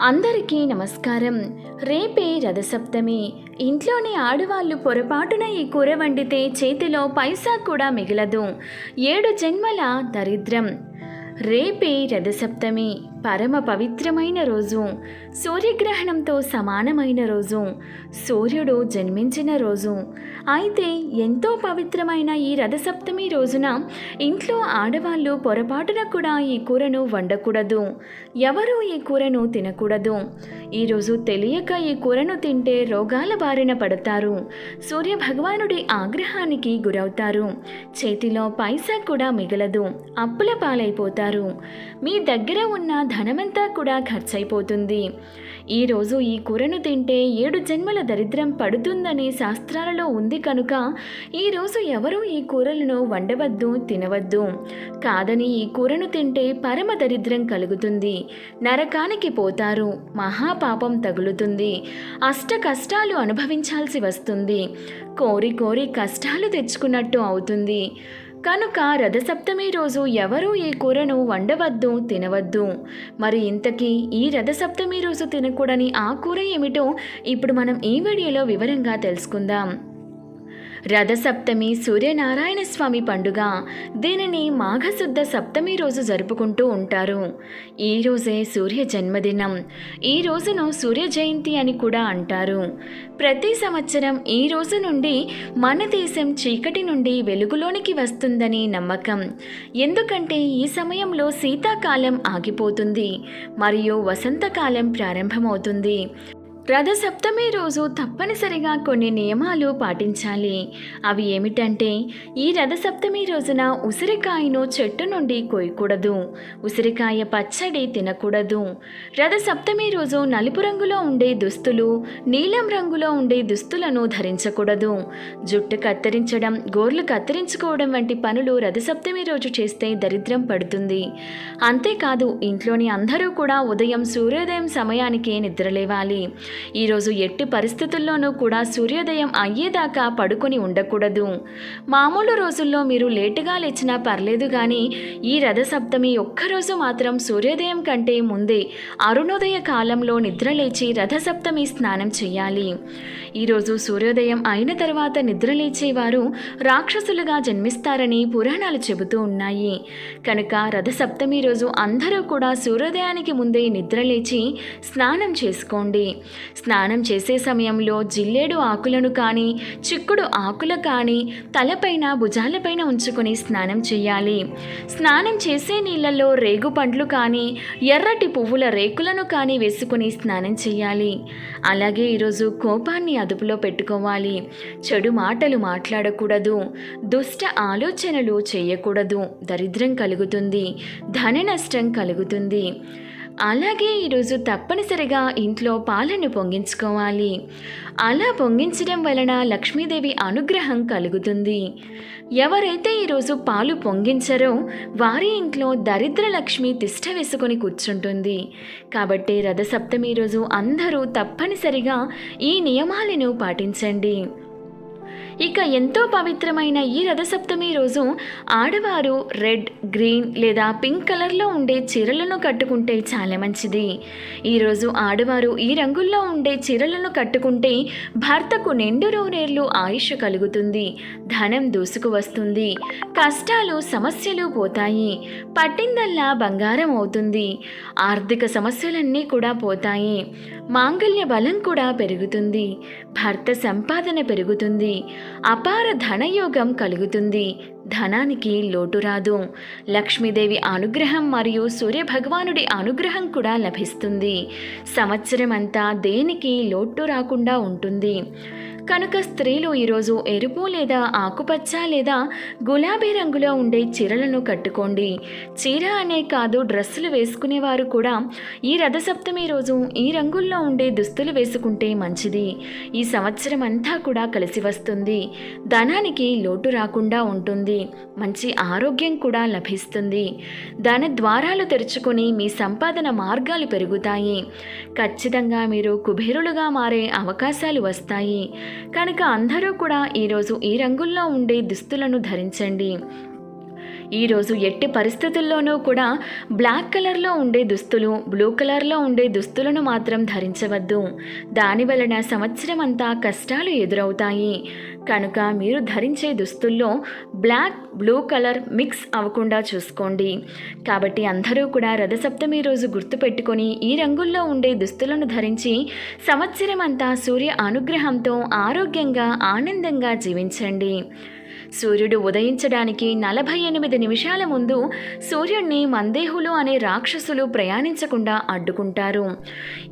అందరికీ నమస్కారం. రేపే రథసప్తమి. ఇంట్లోని ఆడవాళ్ళు పొరపాటున ఈ కూర వండితే చేతిలో పైసా కూడా మిగలదు. ఏడు జన్మల దరిద్రం. రేపే రథసప్తమి. పరమ పవిత్రమైన రోజు. సూర్యగ్రహణంతో సమానమైన రోజు. సూర్యుడు జన్మించిన రోజు. అయితే ఎంతో పవిత్రమైన ఈ రథసప్తమి రోజున ఇంట్లో ఆడవాళ్ళు పొరపాటున కూడా ఈ కూరను వండకూడదు. ఎవరూ ఈ కూరను తినకూడదు. ఈరోజు తెలియక ఈ కూరను తింటే రోగాల బారిన పడతారు. సూర్య భగవానుడి ఆగ్రహానికి గురవుతారు. చేతిలో పైసా కూడా మిగలదు. అప్పుల పాలైపోతారు. మీ దగ్గర ఉన్న ధనమంతా కూడా ఖర్చయిపోతుంది ఈరోజు ఈ కూరను తింటే ఏడు జన్మల దరిద్రం పడుతుందని శాస్త్రాలలో ఉంది కనుక ఈరోజు ఎవరూ ఈ కూరలను వండవద్దు తినవద్దు. కాదని ఈ కూరను తింటే పరమ దరిద్రం కలుగుతుంది. నరకానికి పోతారు. మహాపాపం తగులుతుంది. అష్ట కష్టాలు అనుభవించాల్సి వస్తుంది. కోరి కోరి కష్టాలు తెచ్చుకున్నట్టు అవుతుంది. కనుక రథసప్తమి రోజు ఎవరూ ఈ కూరను వండవద్దు తినవద్దు. మరి ఇంతకీ ఈ రథసప్తమి రోజు తినకూడని ఆ కూర ఏమిటో ఇప్పుడు మనం ఈ వీడియోలో వివరంగా తెలుసుకుందాం. రథసప్తమి సూర్యనారాయణ స్వామి పండుగ దీనిని మాఘశుద్ధ సప్తమి రోజు జరుపుకుంటూ ఉంటారు. ఈ రోజే సూర్య జన్మదినం. ఈ రోజును సూర్య జయంతి అని కూడా అంటారు. ప్రతి సంవత్సరం ఈ రోజు నుండి మన దేశం చీకటి నుండి వెలుగులోనికి వస్తుందని నమ్మకం. ఎందుకంటే ఈ సమయంలో శీతాకాలం ఆగిపోతుంది. మరియు వసంతకాలం ప్రారంభమవుతుంది. రథసప్తమి రోజు తప్పనిసరిగా కొన్ని నియమాలు పాటించాలి. అవి ఏమిటంటే ఈ రథసప్తమి రోజున ఉసిరికాయను చెట్టు నుండి కోయకూడదు. ఉసిరికాయ పచ్చడి తినకూడదు. రథసప్తమి రోజు నలుపు రంగులో ఉండే దుస్తులు నీలం రంగులో ఉండే దుస్తులను ధరించకూడదు. జుట్టు కత్తిరించడం గోర్లు కత్తిరించుకోవడం వంటి పనులు రథసప్తమి రోజు చేస్తే దరిద్రం పడుతుంది. అంతేకాదు ఇంట్లోని అందరూ కూడా ఉదయం సూర్యోదయం సమయానికే నిద్రలేవాలి. ఈరోజు ఎట్టి పరిస్థితుల్లోనూ కూడా సూర్యోదయం అయ్యేదాకా పడుకొని ఉండకూడదు. మామూలు రోజుల్లో మీరు లేటుగా లేచినా పర్లేదు కానీ ఈ రథసప్తమి ఒక్కరోజు మాత్రం సూర్యోదయం కంటే ముందే అరుణోదయ కాలంలో నిద్రలేచి రథసప్తమి స్నానం చేయాలి. ఈరోజు సూర్యోదయం అయిన తర్వాత నిద్రలేచేవారు రాక్షసులుగా జన్మిస్తారని పురాణాలు చెబుతూ ఉన్నాయి. కనుక రథసప్తమి రోజు అందరూ కూడా సూర్యోదయానికి ముందే నిద్రలేచి స్నానం చేసుకోండి. స్నానం చేసే సమయంలో జిల్లేడు ఆకులను కానీ చిక్కుడు ఆకులు కానీ తలపైన భుజాలపైన ఉంచుకొని స్నానం చేయాలి. స్నానం చేసే నీళ్ళల్లో రేగు పండ్లు కానీ ఎర్రటి పువ్వుల రేకులను కానీ వేసుకుని స్నానం చేయాలి. అలాగే ఈరోజు కోపాన్ని అదుపులో పెట్టుకోవాలి. చెడు మాటలు మాట్లాడకూడదు. దుష్ట ఆలోచనలు చేయకూడదు. దరిద్రం కలుగుతుంది. ధన నష్టం కలుగుతుంది. అలాగే ఈరోజు తప్పనిసరిగా ఇంట్లో పాలను పొంగించుకోవాలి. అలా పొంగించడం వలన లక్ష్మీదేవి అనుగ్రహం కలుగుతుంది. ఎవరైతే ఈరోజు పాలు పొంగించరో వారి ఇంట్లో దరిద్ర లక్ష్మి తిష్ట వేసుకొని కూర్చుంటుంది. కాబట్టి రథసప్తమి రోజు అందరూ తప్పనిసరిగా ఈ నియమాలను పాటించండి. ఇక ఎంతో పవిత్రమైన ఈ రథసప్తమి రోజు ఆడవారు రెడ్ గ్రీన్ లేదా పింక్ కలర్లో ఉండే చీరలను కట్టుకుంటే చాలా మంచిది. ఈరోజు ఆడవారు ఈ రంగుల్లో ఉండే చీరలను కట్టుకుంటే భర్తకు నిండు రోనేర్లు ఆయుష్ కలుగుతుంది. ధనం దూసుకు వస్తుంది. కష్టాలు సమస్యలు పోతాయి. పట్టిందల్లా బంగారం అవుతుంది. ఆర్థిక సమస్యలన్నీ కూడా పోతాయి. మాంగళ్య బలం కూడా పెరుగుతుంది. భర్త సంపాదన పెరుగుతుంది. అపార ధనయోగం కలుగుతుంది. ధనానికి లోటు రాదు. లక్ష్మీదేవి అనుగ్రహం మరియు సూర్యభగవానుడి అనుగ్రహం కూడా లభిస్తుంది. సంవత్సరం అంతా దేనికి లోటు రాకుండా ఉంటుంది. కనుక స్త్రీలు ఈరోజు ఎరుపు లేదా ఆకుపచ్చ లేదా గులాబీ రంగులో ఉండే చీరలను కట్టుకోండి. చీర అనే కాదు డ్రెస్సులు వేసుకునేవారు కూడా ఈ రథసప్తమి రోజు ఈ రంగుల్లో ఉండే దుస్తులు వేసుకుంటే మంచిది. ఈ సంవత్సరం అంతా కూడా కలిసి వస్తుంది. ధనానికి లోటు రాకుండా ఉంటుంది. మంచి ఆరోగ్యం కూడా లభిస్తుంది. ధన ద్వారాలు తెరుచుకుని మీ సంపాదన మార్గాలు పెరుగుతాయి. ఖచ్చితంగా మీరు కుబేరులుగా మారే అవకాశాలు వస్తాయి. కనుక అందరూ కూడా ఈరోజు ఈ రంగుల్లో ఉండే దుస్తులను ధరించండి. ఈరోజు ఎట్టి పరిస్థితుల్లోనూ కూడా బ్లాక్ కలర్లో ఉండే దుస్తులు బ్లూ కలర్లో ఉండే దుస్తులను మాత్రం ధరించవద్దు. దాని వలన సంవత్సరం అంతా కష్టాలు ఎదురవుతాయి. కనుక మీరు ధరించే దుస్తుల్లో బ్లాక్ బ్లూ కలర్ మిక్స్ అవ్వకుండా చూసుకోండి. కాబట్టి అందరూ కూడా రథసప్తమి రోజు గుర్తుపెట్టుకొని ఈ రంగుల్లో ఉండే దుస్తులను ధరించి సంవత్సరం అంతా సూర్య అనుగ్రహంతో ఆరోగ్యంగా ఆనందంగా జీవించండి. సూర్యుడు ఉదయించడానికి నలభై ఎనిమిది నిమిషాల ముందు సూర్యుణ్ణి మందేహులు అనే రాక్షసులు ప్రయాణించకుండా అడ్డుకుంటారు.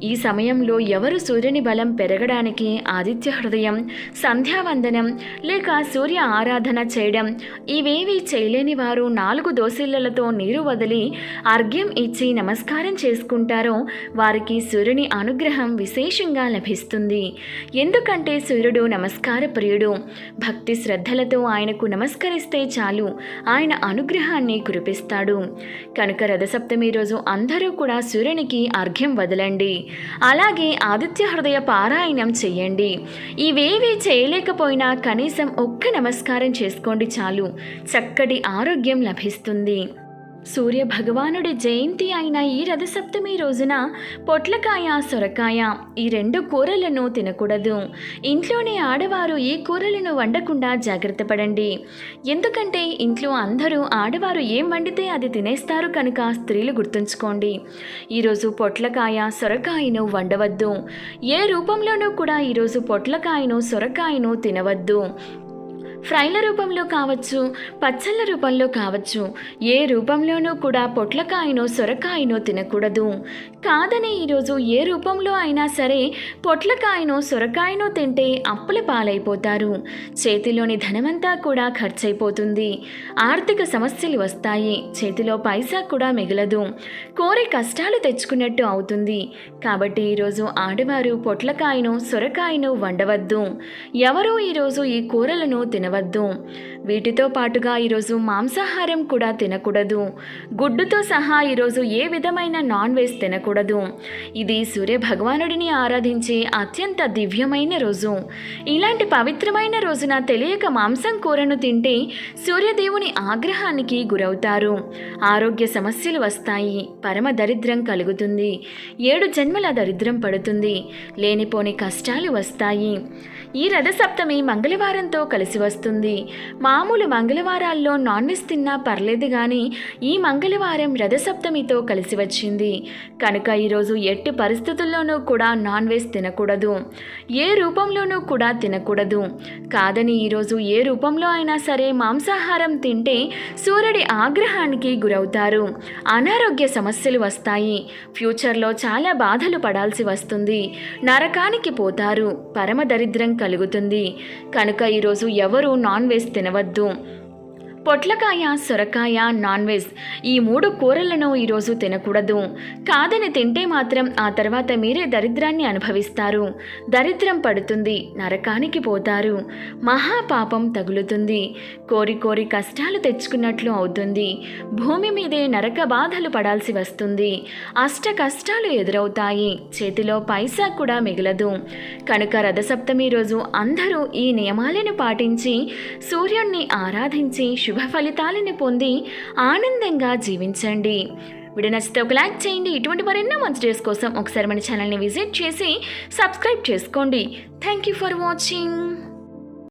ఈ సమయంలో ఎవరు సూర్యుని బలం పెరగడానికి ఆదిత్య హృదయం సంధ్యావందనం లేక సూర్య ఆరాధన చేయడం ఇవేవి చేయలేని వారు నాలుగు దోసిళ్ళతో నీరు వదిలి అర్ఘ్యం ఇచ్చి నమస్కారం చేసుకుంటారో వారికి సూర్యుని అనుగ్రహం విశేషంగా లభిస్తుంది. ఎందుకంటే సూర్యుడు నమస్కార ప్రియుడు భక్తి శ్రద్ధలతో ఆయన ఆయనకు నమస్కరిస్తే చాలు. ఆయన అనుగ్రహాన్ని కురిపిస్తాడు. కనుక రథసప్తమి రోజు అందరూ కూడా సూర్యునికి అర్ఘ్యం వదలండి. అలాగే ఆదిత్య హృదయ పారాయణం చెయ్యండి ఇవేవి చేయలేకపోయినా కనీసం ఒక్క నమస్కారం చేసుకోండి చాలు. చక్కటి ఆరోగ్యం లభిస్తుంది. సూర్య భగవానుడి జయంతి అయిన ఈ రథసప్తమి రోజున పొట్లకాయ సొరకాయ ఈ రెండు కూరలను తినకూడదు. ఇంట్లోనే ఆడవారు ఈ కూరలను వండకుండా జాగ్రత్త పడండి. ఎందుకంటే ఇంట్లో అందరూ ఆడవారు ఏం వండితే అది తినేస్తారు కనుక స్త్రీలు గుర్తుంచుకోండి. ఈరోజు పొట్లకాయ సొరకాయను వండవద్దు. ఏ రూపంలోనూ కూడా ఈరోజు పొట్లకాయను సొరకాయను తినవద్దు. ఫ్రైల రూపంలో కావచ్చు పచ్చళ్ళ రూపంలో కావచ్చు ఏ రూపంలోనూ కూడా పొట్లకాయనో సొరకాయనో తినకూడదు. కాదని ఈరోజు ఏ రూపంలో అయినా సరే పొట్లకాయనో సొరకాయనో తింటే అప్పుల పాలైపోతారు. చేతిలోని ధనమంతా కూడా ఖర్చయిపోతుంది ఆర్థిక సమస్యలు వస్తాయి. చేతిలో పైసా కూడా మిగలదు. కోరి కష్టాలు తెచ్చుకున్నట్టు అవుతుంది. కాబట్టి ఈరోజు ఆడవారు పొట్లకాయను సొరకాయను వండవద్దు. ఎవరూ ఈరోజు ఈ కూరలను తినవద్దు వీటితో పాటుగా ఈరోజు మాంసాహారం కూడా తినకూడదు. గుడ్డుతో సహా ఈరోజు ఏ విధమైన నాన్ వెజ్ తినకూడదు. ఇది సూర్య భగవానుడిని ఆరాధించే అత్యంత దివ్యమైన రోజు. ఇలాంటి పవిత్రమైన రోజున తెలియక మాంసం కూరను తింటే సూర్యదేవుని ఆగ్రహానికి గురవుతారు. ఆరోగ్య సమస్యలు వస్తాయి. పరమ దరిద్రం కలుగుతుంది. ఏడు జన్మల దరిద్రం పడుతుంది. లేనిపోని కష్టాలు వస్తాయి. ఈ రథసప్తమి మంగళవారంతో కలిసి వస్తుంది. మామూలు మంగళవారాల్లో నాన్ వెజ్ తిన్నా పర్లేదు కానీ ఈ మంగళవారం రథసప్తమితో కలిసి వచ్చింది. కనుక ఈరోజు ఎట్టి పరిస్థితుల్లోనూ కూడా నాన్ వెజ్ తినకూడదు. ఏ రూపంలోనూ కూడా తినకూడదు. కాదని ఈరోజు ఏ రూపంలో అయినా సరే మాంసాహారం తింటే సూర్యుడి ఆగ్రహానికి గురవుతారు. అనారోగ్య సమస్యలు వస్తాయి. ఫ్యూచర్లో చాలా బాధలు పడాల్సి వస్తుంది. నరకానికి పోతారు. పరమ దరిద్రం కలుగుతుంది. కనుక ఈరోజు ఎవరు నాన్ వెజ్ తినవద్దు. పొట్లకాయ సొరకాయ నాన్ వెజ్ ఈ మూడు కూరలను ఈరోజు తినకూడదు. కాదని తింటే మాత్రం ఆ తర్వాత మీరే దరిద్రాన్ని అనుభవిస్తారు. దరిద్రం పడుతుంది నరకానికి పోతారు. మహాపాపం తగులుతుంది. కోరి కోరి కష్టాలు తెచ్చుకున్నట్లు అవుతుంది. భూమి మీదే నరక బాధలు పడాల్సి వస్తుంది. అష్ట కష్టాలు ఎదురవుతాయి. చేతిలో పైసా కూడా మిగలదు. కనుక రథసప్తమి రోజు అందరూ ఈ నియమాలను పాటించి సూర్యుణ్ణి ఆరాధించి శుభ ఫలితాలను పొంది ఆనందంగా జీవించండి. వీడియో నచ్చితే ఒక లైక్ చేయండి. ఇటువంటి మరెన్నో మంచి డేస్ కోసం ఒకసారి మన ఛానల్ని విజిట్ చేసి సబ్స్క్రైబ్ చేసుకోండి. Thank you for watching